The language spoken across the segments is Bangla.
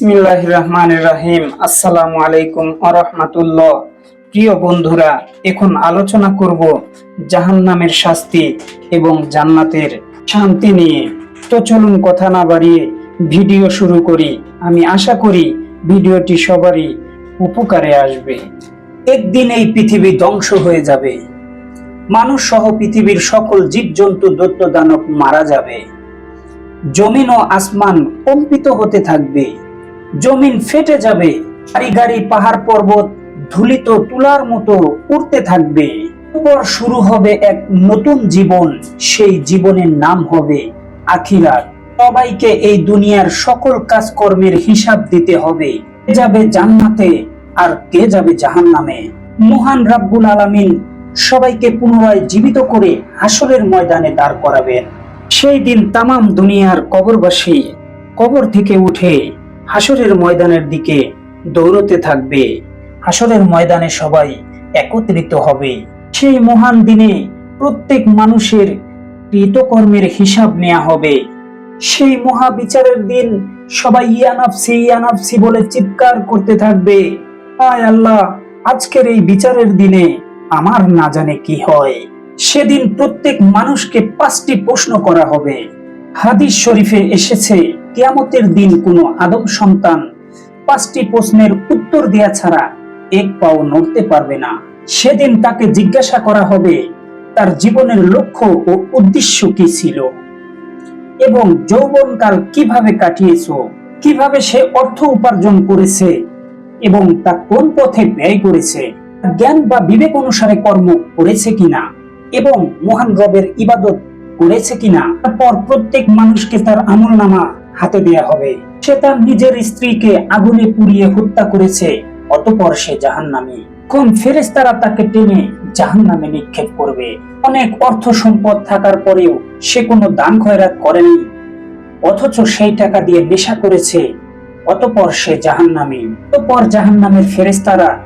বিসমিল্লাহ রহমান রাহিম আসসালামু আলাইকুম আরহামাতুল্লাহ প্রিয় বন্ধুরা, এখন আলোচনা করব জাহান্নামের শাস্তি এবং জান্নাতের শান্তি নিয়ে। তো চলুন কথা না বাড়িয়ে ভিডিও শুরু করি। আমি আশা করি ভিডিওটি সবারই উপকারে আসবে। একদিন এই পৃথিবী ধ্বংস হয়ে যাবে। মানুষ সহ পৃথিবীর সকল জীবজন্তু দৈত্য দানব মারা যাবে। জমিন ও আসমান কম্পিত হতে থাকবে। জমিন ফেটে যাবে গাড়ি গাড়ি পাহাড় পর্বত ধুলিত তুলার মতো উড়তে থাকবে। এরপর শুরু হবে এক নতুন জীবন, সেই জীবনের নাম হবে আখিরাত। সবাইকে এই দুনিয়ার সকল কাজকর্মের হিসাব দিতে হবে। কে যাবে জান্নাতে আর কে যাবে জাহান্নামে? মহান রাব্বুল আলামিন সবাইকে পুনরায় জীবিত করে হাসরের ময়দানে দাঁড় করাবেন। সেই দিন তামাম দুনিয়ার কবরবাসী কবর থেকে উঠে হাসরের ময়দানের দিকে দৌড়তে থাকবে। হাসরের ময়দানে সবাই একত্রিত হবে। সেই মহান দিনে প্রত্যেক মানুষের কৃতকর্মের হিসাব নেওয়া হবে। সেই মহা বিচারের দিন সবাই ইয়ানাফসি ইয়ানাফসি বলে চিৎকার করতে থাকবে। আয় আল্লাহ, আজকের এই বিচারের দিনে আমার না জানে কি হয়। সেদিন প্রত্যেক মানুষকে পাঁচটি প্রশ্ন করা হবে। হাদিস শরীফে এসেছে কিয়ামতের দিন কোনো আদম সন্তান পাঁচটি প্রশ্নের উত্তর দেয়া ছাড়া এক পাও নড়তে পারবে না। সেদিন তাকে জিজ্ঞাসা করা হবে, তার জীবনের লক্ষ্য ও উদ্দেশ্য কি ছিল? এবং যৌবনকাল কীভাবে কাটিয়েছো? কীভাবে সে অর্থ উপার্জন করেছে? এবং তা কোন পথে ব্যয় করেছে? জ্ঞান বা বিবেক অনুসারে কর্ম করেছে কিনা? এবং মহান রবের ইবাদত করেছে কিনা? তারপর প্রত্যেক মানুষকে তার আমল নামা হাতে দেয়া হবে। সে তার নিজের স্ত্রীকে আগুনে পুড়িয়ে হত্যা করেছে, অতপর সে জাহান্নামী। কোন ফেরেস্তারা তাকে টেনে জাহান্নামে নিক্ষেপ করবে? অনেক অর্থ সম্পদ থাকার পরেও সে কোনো দান খয়রাত করেনি, অথচ সেই টাকা দিয়ে নেশা করেছে, অতপর সে জাহান্নামী। অতপর জাহান জাহান্নামের ফেরেস্তারা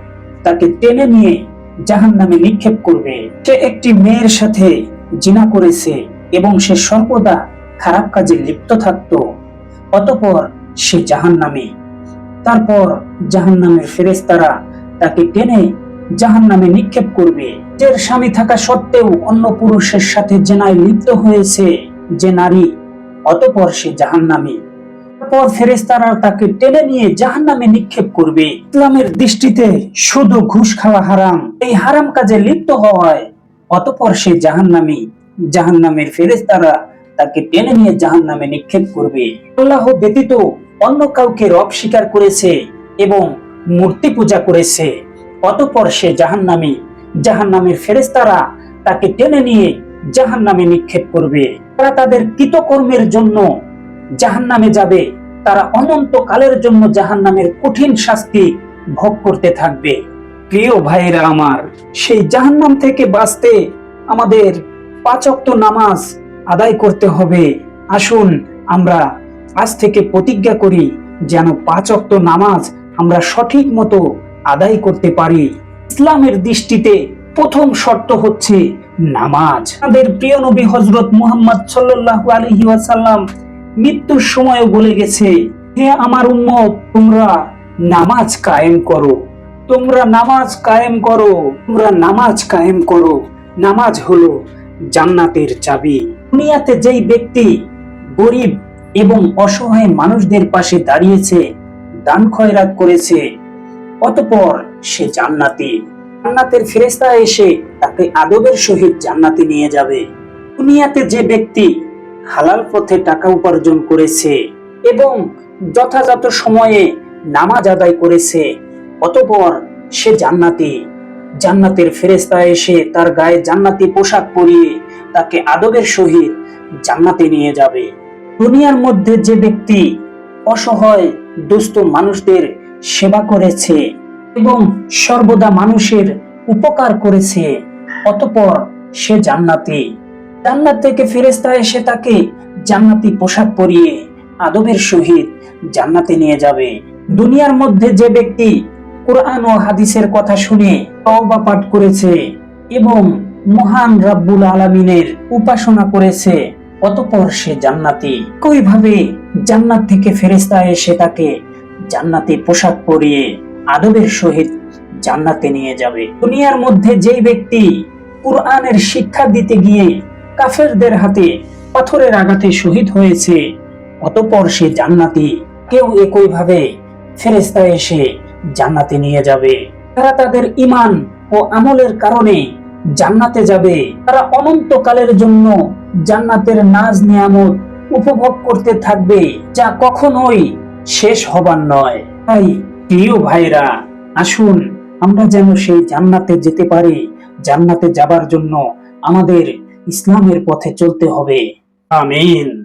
তাকে টেনে নিয়ে জাহান্নামে নিক্ষেপ করবে। সে একটি মেয়ের সাথে জিনা করেছে এবং সে সর্বদা খারাপ কাজে লিপ্ত থাকত। অতপর সে জাহান্নামী। তারপর জাহান্নামের ফেরেস্তারা তাকে টেনে জাহান্নামে নিক্ষেপ করবে। যে স্বামী থাকা সত্ত্বেও অন্য পুরুষের সাথে জেনায় লিপ্ত হয়েছে যে নারী, অতপর সে জাহান্নামী। তারপর ফেরেস্তারা তাকে টেনে নিয়ে জাহান্নামে নিক্ষেপ করবে। ইসলামের দৃষ্টিতে শুধু ঘুষ খাওয়া হারাম, এই হারাম কাজে লিপ্ত হওয়ায় অতপর সে জাহান্নামী। জাহান্নামের ফেরেস্তারা তাকে টেনে নিয়ে জাহান্নামে নিক্ষেপ করবে। আল্লাহ ব্যতীত অন্য কাউকে রব স্বীকার করেছে এবং মূর্তি পূজা করেছে। অতপর সে জাহান্নামী, জাহান্নামের ফেরেস্তারা তাকে টেনে নিয়ে জাহান্নামে নিক্ষেপ করবে। তারা তাদের কৃতকর্মের জন্য জাহান্নামে যাবে। তারা অনন্ত কালের জন্য জাহান্নামের কঠিন শাস্তি ভোগ করতে থাকবে। প্রিয় ভাইয়েরা আমার, সেই জাহান্নাম থেকে বাঁচতে আমাদের পাঁচক্ত নামাজ আদায় করতে হবে। আসুন, আমরা আজ থেকে প্রতিজ্ঞা করি যেন পাঁচক্ত নামাজ আমরা সঠিক মতো আদায় করতে পারি। ইসলামের দৃষ্টিতে প্রথম শর্ত হচ্ছে নামাজ। আমাদের প্রিয় নবী হজরত মুহাম্মদ সাল্লাল্লাহু আলাইহি ওয়াসাল্লাম মৃত্যুর সময় বলে গেছে, হে আমার উম্মত, তোমরা নামাজ কায়েম করো। তোমরা নামাজ কায়েম করো, তোমরা নামাজ কায়েম করো। নামাজ হলো জান্নাতের চাবি। দুনিয়াতে যেই ব্যক্তি গরিব এবং অসহায় মানুষদের পাশে দাঁড়িয়েছে, দান খয়রাত করেছে, অতপর সে জান্নাতি। জান্নাতের ফেরেস্তা এসে তাকে আদবের সহিত জান্নাতে নিয়ে যাবে। দুনিয়াতে যে ব্যক্তি হালাল পথে টাকা উপার্জন করেছে এবং যথাযথ সময়ে নামাজ আদায় করেছে, অতপর সে জান্নাতি। জান্নাতের ফেরেস্তা এসে তার গায়ে জান্নাতি পোশাক পরিয়ে তাকে আদবের সহিত জান্নাতে নিয়ে যাবে। দুনিয়ার মধ্যে যে ব্যক্তি অসহায়, দুস্থ মানুষদের সেবা করেছে এবং সর্বদা মানুষের উপকার করেছে, অতপর সে জান্নাতি। জান্নাত থেকে ফেরেস্তা এসে তাকে জান্নাতি পোশাক পরিয়ে আদবের সহিত জান্নাতে নিয়ে যাবে। দুনিয়ার মধ্যে যে ব্যক্তি কোরআন ও হাদিসের কথা শুনে তওবা পাঠ করেছে এবং মহান রাব্বুল আলামিনের উপাসনা করেছে, অতপর সে জান্নাতি। একইভাবে জান্নাত থেকে ফেরেস্তা এসে তাকে জান্নাতি পোশাক পরিয়ে আদবের সহিত জান্নাতে নিয়ে যাবে। দুনিয়ার মধ্যে যেই ব্যক্তি কুরআনের শিক্ষা দিতে গিয়ে কাফেরদের হাতে পাথরের আঘাতে শহীদ হয়েছে, অতপর সে জান্নাতি। কেউ একইভাবে ফেরেস্তা এসে জান্নাতে নিয়ে যাবে। তারা তাদের ইমান ও আমলের কারণে জান্নাতে যাবে। তারা অনন্তকালের জন্য জান্নাতের নাজ নিয়ামত উপভোগ করতে থাকবে, যা কখনোই শেষ হবার নয়। তাই প্রিয় ভাইরা আসুন আমরা যেন সেই জান্নাতে যেতে পারি। জান্নাতে যাবার জন্য আমাদের ইসলামের পথে চলতে হবে। আমিন।